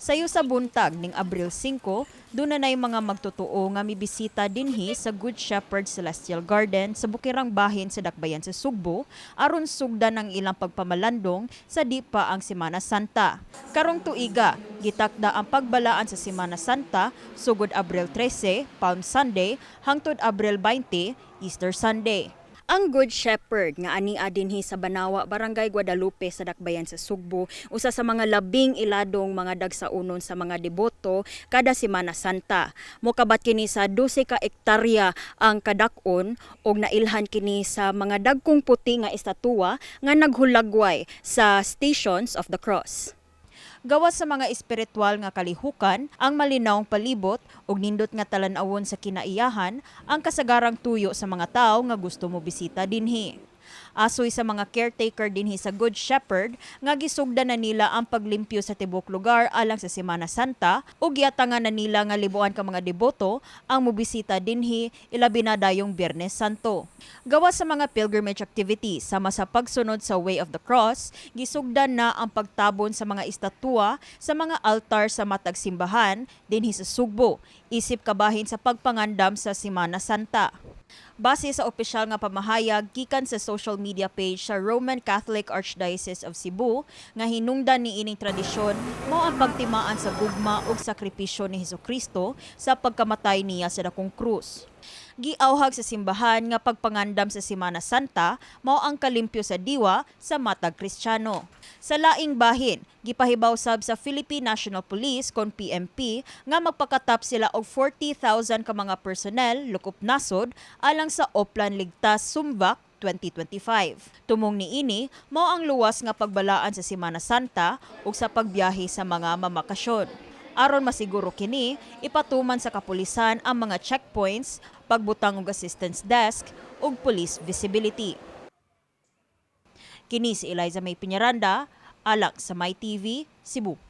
Sayo sa buntag ning Abril 5, doon na mga magtotoo nga mibisita dinhi sa Good Shepherd Celestial Garden sa Bukirang Bahin sa Dakbayan sa Sugbo aron sugdan ang ilang pagpamalandong sa di pa ang Semana Santa. Karong tuiga, gitakda ang pagbalaan sa Semana Santa sugod Abril 13, Palm Sunday, hangtod Abril 20, Easter Sunday. Ang Good Shepherd nga ani dinhi sa Banawa, Barangay Guadalupe sa Dakbayan sa Sugbo, usa sa mga labing iladong mga dagsaunon sa mga deboto kada Semana Santa. Mokabat kini sa 12 ka ektarya ang kadakon ug nailhan kini sa mga dagkong puti nga estatua nga naghulagway sa Stations of the Cross. Gawas sa mga espiritual nga kalihukan, ang malinawng palibot ug nindot nga talan-awon sa kinaiyahan ang kasagarang tuyo sa mga tawo nga gusto mo bisita dinhi. Asoy sa mga caretaker dinhi sa Good Shepherd nga gisugdan na nila ang paglimpyo sa tibok lugar alang sa Semana Santa ug giatangan na nila nga libuan ka mga deboto ang mobisita dinhi ilabi na dayong Biyernes Santo. Gawas sa mga pilgrimage activities sama sa pagsunod sa Way of the Cross, gisugdan na ang pagtabon sa mga estatwa sa mga altar sa matag simbahan dinhi sa Sugbo, isip kabahin sa pagpangandam sa Semana Santa. Base sa opisyal nga pamahayag gikan sa social media page sa Roman Catholic Archdiocese of Cebu nga hinungdan ni ining tradisyon mao ang pagtimaan sa gugma ug sakripisyo ni Hesukristo sa pagkamatay niya sa dakong krus. Giawhag sa simbahan nga pagpangandam sa Semana Santa mao ang kalimpyo sa diwa sa matag Kristiyano. Sa laing bahin, gipahibaw sab sa Philippine National Police kon PMP nga magpakatap sila og 40,000 ka mga personnel lukup nasod alang sa Oplan Ligtas Sumbak 2025. Tumong ni ini, mao ang luwas nga pagbalaan sa Semana Santa ug sa pagbiyahe sa mga mamakasyon. Aron masiguro kini, ipatuman sa kapulisan ang mga checkpoints, pagbutang og assistance desk ug police visibility. Kini si Eliza May Piñaranda, alak sa My TV, Cebu.